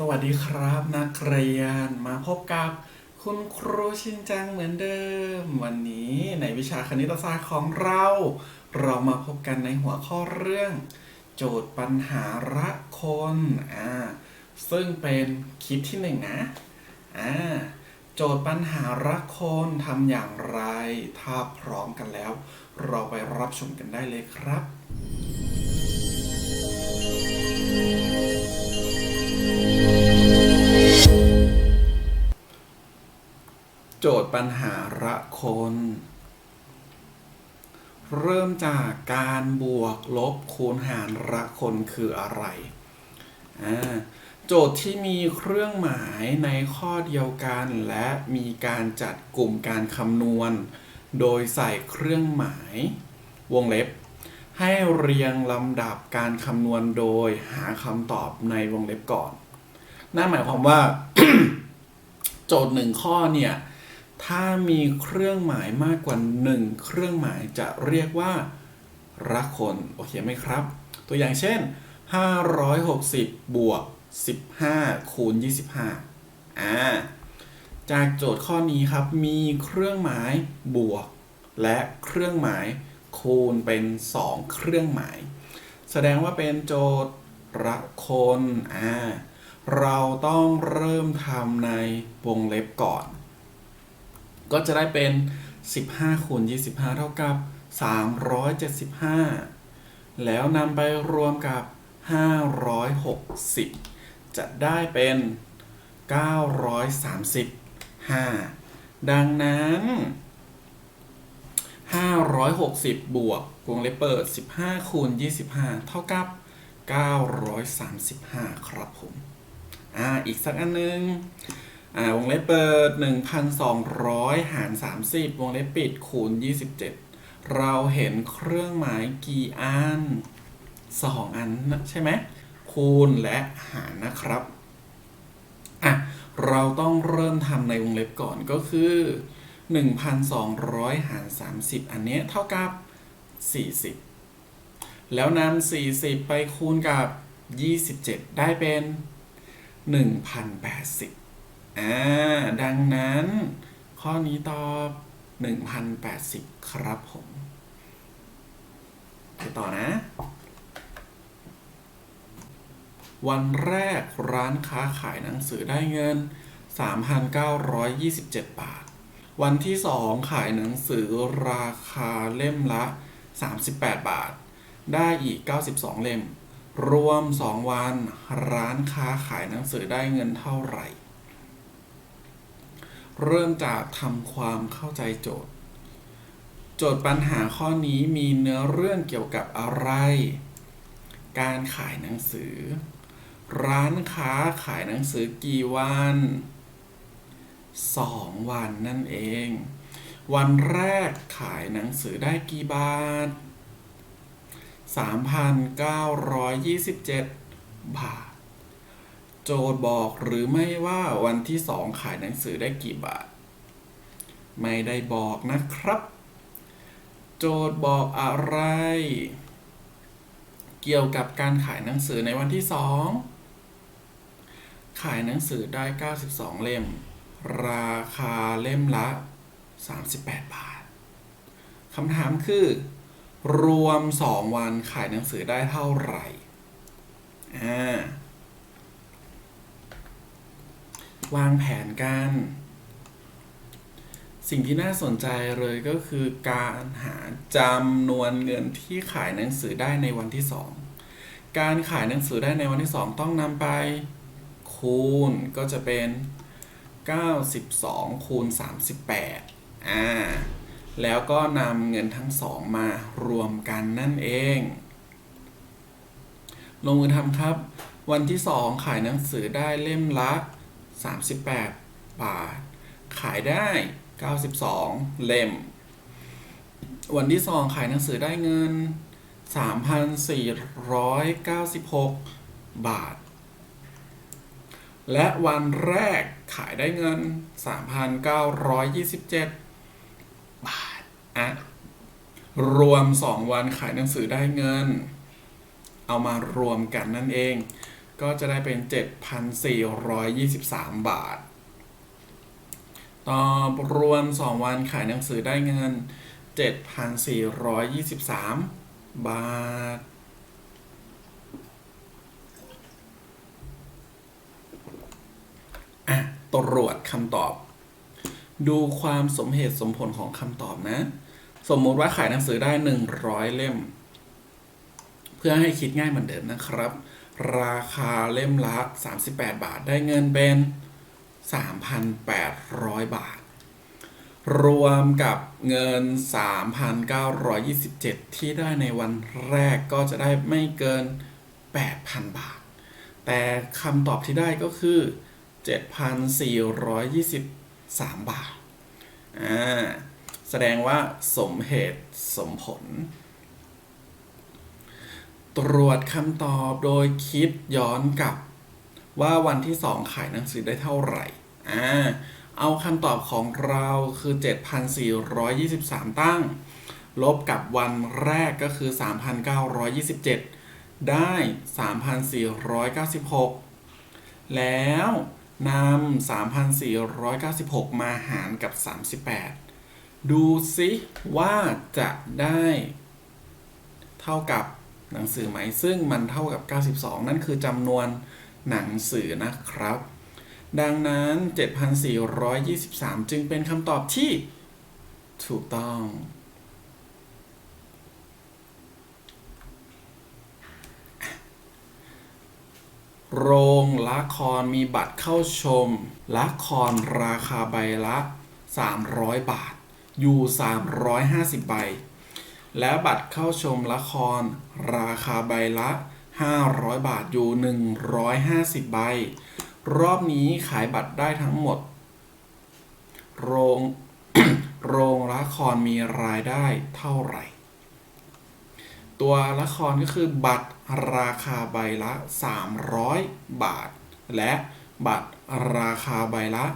สวัสดีครับนักเรียนมาพบกับคุณครูชินจังเหมือนเดิม วันนี้ในวิชาคณิตศาสตร์ของเรา เรามาพบกันในหัวข้อเรื่อง โจทย์ปัญหาระคนอ่าซึ่งเป็นคลิปที่หนึ่งนะอ่าโจทย์ปัญหาระคนทำอย่างไร ถ้าพร้อมกันแล้ว เราไปรับชมกันได้เลยครับ โจทย์ปัญหาระคน เริ่มจากการบวกลบคูณหารระคนคืออะไร โจทย์ที่มีเครื่องหมายในข้อเดียวกัน และมีการจัดกลุ่มการคำนวณ โดยใส่เครื่องหมายวงเล็บ ให้เรียงลำดับการคำนวณโดยหาคำตอบในวงเล็บก่อน นั่นหมายความว่าโจทย์หนึ่งข้อเนี่ย ถ้ามีเครื่องหมายมากกว่า 1 เครื่องหมายจะเรียกว่าระคนโอเคไหมครับ ตัวอย่างเช่น 560 บวก 15 คูณ 25 อ่า จากโจทย์ข้อนี้ครับ มีเครื่องหมายบวก และเครื่องหมายคูณเป็น 2 เครื่องหมาย แสดงว่าเป็นโจทย์ระคน อ่า เราต้องเริ่มทำในวงเล็บก่อน ก็จะได้เป็น 15คูณ25 เท่ากับ 375 แล้วนำไปรวมกับ 560 จะได้เป็น 935 ดังนั้น 560 บวกวงเล็บเปิด 15คูณ25 เท่ากับ 935 ครับผม อ่า อีกสักอันหนึง อ่าวงเล็บเปิด 1,200 หาร 30 วงเล็บปิดคูณ 27 เราเห็นเครื่องหมายกี่อัน 2 อันนะใช่ไหมคูณและหารนะครับอะเราต้องเริ่มทำในวงเล็บก่อนก็คือ 1,200 หาร 30 อันเนี้ยเท่ากับ 40 แล้วนำ40 ไปคูณกับ 27 ได้เป็น 1,080 อ่า ดังนั้น ข้อนี้ตอบ 1,080 ครับผมไปต่อนะ วันแรกร้านค้าขายหนังสือได้เงิน 3,927 บาท วันที่ 2 ขายหนังสือราคาเล่มละ 38 บาท ได้อีก 92 เล่ม รวม 2 วัน ร้านค้าขายหนังสือได้เงินเท่าไหร่ เริ่มจากทำความเข้าใจโจทย์ โจทย์ปัญหาข้อนี้มีเนื้อเรื่องเกี่ยวกับอะไร การขายหนังสือ ร้านค้าขายหนังสือกี่วัน 2 วันนั่นเอง วันแรกขายหนังสือได้กี่บาท 3,927 บาท โจทย์บอกหรือไม่ว่าวันที่2ขายหนังสือได้กี่บาท ไม่ได้บอกนะครับ โจทย์บอกอะไร เกี่ยวกับการขายหนังสือในวันที่2ขายหนังสือได้ 92 เล่ม ราคาเล่มละ 38 บาทคำถามคือ รวม 2 วันขายหนังสือได้เท่าไหร่อ่า วางแผนกัน สิ่งที่น่าสนใจเลยก็คือการหาจำนวนเงินที่ขายหนังสือได้ในวันที่ 2 การขายหนังสือได้ในวันที่ 2 ต้องนำไป คูณก็จะเป็น 92 คูณ 38 อ่า แล้วก็นำเงินทั้งสองมารวมกันนั่นเอง ลงมือทำครับ วันที่ 2 ขายหนังสือได้เล่มละ 38 บาท ขายได้ 92 เล่ม วันที่ 2 ขายหนังสือได้เงิน 3,496 บาท และวันแรกขายได้เงิน 3,927 บาทอะรวม 2 วันขายหนังสือได้เงิน เอามารวมกันนั่นเอง ก็จะได้เป็น 7,423 บาท ต่อรวม 2 วันขายหนังสือได้เงิน 7,423 บาท อะ ตรวจคำตอบ ดูความสมเหตุสมผลของคำตอบนะ สมมติว่าขายหนังสือได้ 100 เล่ม เพื่อให้คิดง่ายเหมือนเดิมนะครับ ราคาเล่มละ 38 บาท ได้เงินเป็น 3,800 บาท รวมกับเงิน 3,927 ที่ได้ในวันแรกก็จะได้ไม่เกิน 8,000 บาท แต่คำตอบที่ได้ก็คือ 7,423 บาท อ่า แสดงว่าสมเหตุสมผล ตรวจคำตอบโดยคิดย้อนกลับ ว่าวันที่ 2 ขายหนังสือได้เท่าไหร่อ่าเอาคำตอบของเราคือ 7,423 ตั้ง ลบกับวันแรกก็คือ 3,927 ได้ 3,496 แล้วนำ3,496 มาหารกับ 38 ดูซิว่าจะได้เท่ากับ หนังสือไหมซึ่งมันเท่ากับ 92 นั่นคือจำนวนหนังสือนะครับ ดังนั้น 7,423 จึงเป็นคำตอบที่ถูกต้อง โรงละครมีบัตรเข้าชม ละครราคาใบละ 300 บาท อยู่ 350 ใบ และบัตรเข้าชมละคร ราคาใบละ 500 บาทอยู่ 150 ใบ รอบนี้ขายบัตรได้ทั้งหมด โรงโรงละครมีรายได้เท่าไหร่ ตัวละครก็คือบัตรราคาใบละ 300 บาท และบัตรราคาใบละ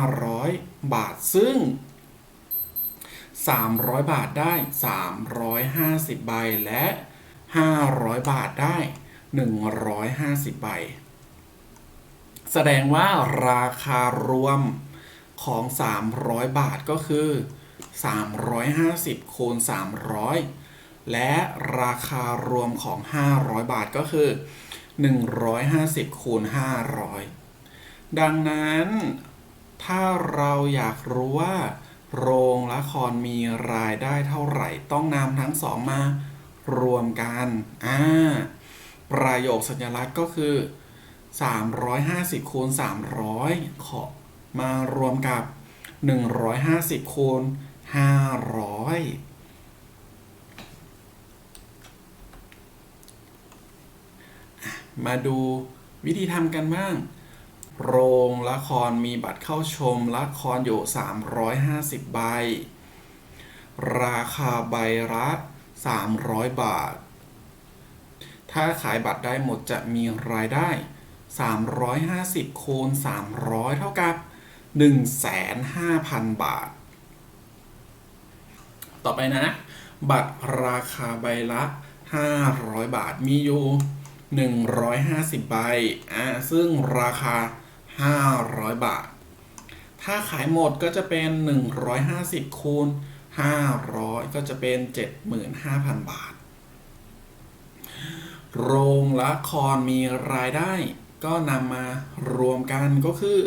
500 บาทซึ่ง 300 บาทได้ 350 ใบ และ 500 บาทได้ 150 ใบ แสดงว่าราคารวมของ 300 บาทก็คือ 350 คูณ 300 และราคารวมของ 500 บาทก็คือ 150 คูณ 500 ดังนั้น ถ้าเราอยากรู้ว่า โรงละครมีรายได้เท่าไหร่ ต้องนำทั้งสองมารวมกันอ่าประโยคสัญลักษณ์ก็คือ 350คูณ300 ขอมารวมกับ 150คูณ500มาดูวิธีทำกันบ้าง โรงละครมีบัตรเข้าชมละครอยู่ 350 ใบ ราคาใบละ300 บาท ถ้าขายบัตรได้หมดจะมีรายได้ 350 คูณ 300 เท่ากับ 1,500,000 บาท ต่อไปนะ บัตรราคาใบละ 500 บาทมีอยู่150 ใบ อ่า ซึ่งราคา 500 บาท ถ้าขายหมดก็จะเป็น 150 คูณ 500 ก็จะเป็น 75,000 บาท โรงละครมีรายได้ ก็นำมารวมกันก็คือ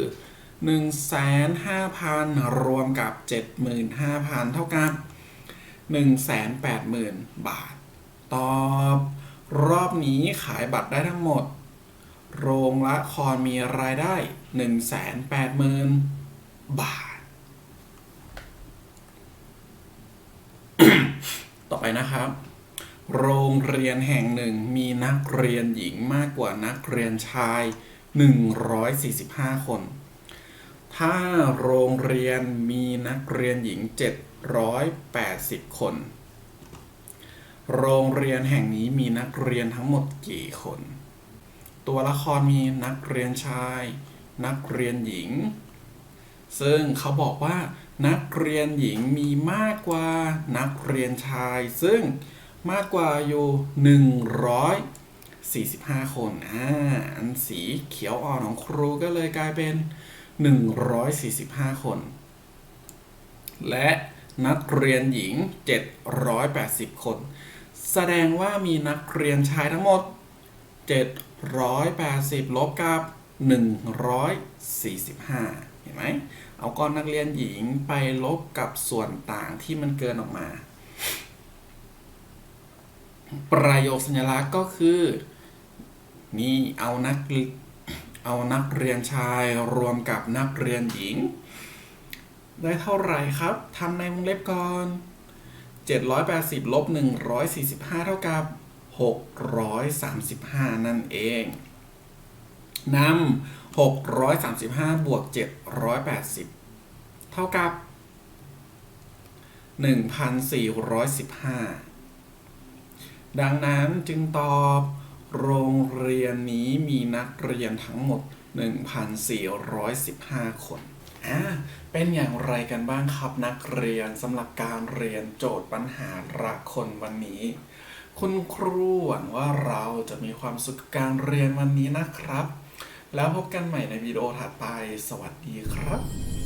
1,500,000 รวมกับ 75,000 เท่ากับ 180,000 บาท ตอบ รอบนี้ขายบัตรได้ทั้งหมด โรงละครมีรายได้ 180,000 บาท ต่อไปนะครับ โรงเรียนแห่งหนึ่งมีนักเรียนหญิงมากกว่านักเรียนชาย 145 คน ถ้าโรงเรียนมีนักเรียนหญิง 780 คน โรงเรียนแห่งนี้มีนักเรียนทั้งหมดกี่คน ตัวละครมีนักเรียนชาย นักเรียนหญิง ซึ่งเขาบอกว่า นักเรียนหญิงมีมากกว่านักเรียนชาย ซึ่งมากกว่าอยู่ 145 คนอ่าอันสีเขียวอ่อนของครูก็เลยกลายเป็น 145 คน และนักเรียนหญิง 780 คน แสดงว่ามีนักเรียนชายทั้งหมด 780 ลบกับ 145 เห็นไหม เอาก้อนนักเรียนหญิงไปลบกับส่วนต่างที่มันเกินออกมา ประโยคสัญลักษณ์ก็คือ นี่เอานักเอานักเรียนชายรวมกับนักเรียนหญิง ได้เท่าไหร่ครับทำในวงเล็บก่อน 780ลบ145 เท่ากับ 635 นั่นเองนำ635 บวก 780 เท่ากับ 1,415 ดังนั้นจึงตอบ โรงเรียนนี้มีนักเรียนทั้งหมด 1,415 คนอ่าเป็นอย่างไรกันบ้างครับนักเรียนสำหรับการเรียนโจทย์ปัญหาระคนวันนี้ คุณครูหวังว่าเราจะมีความสุขการเรียนวันนี้นะครับ แล้วพบกันใหม่ในวิดีโอถัดไป สวัสดีครับ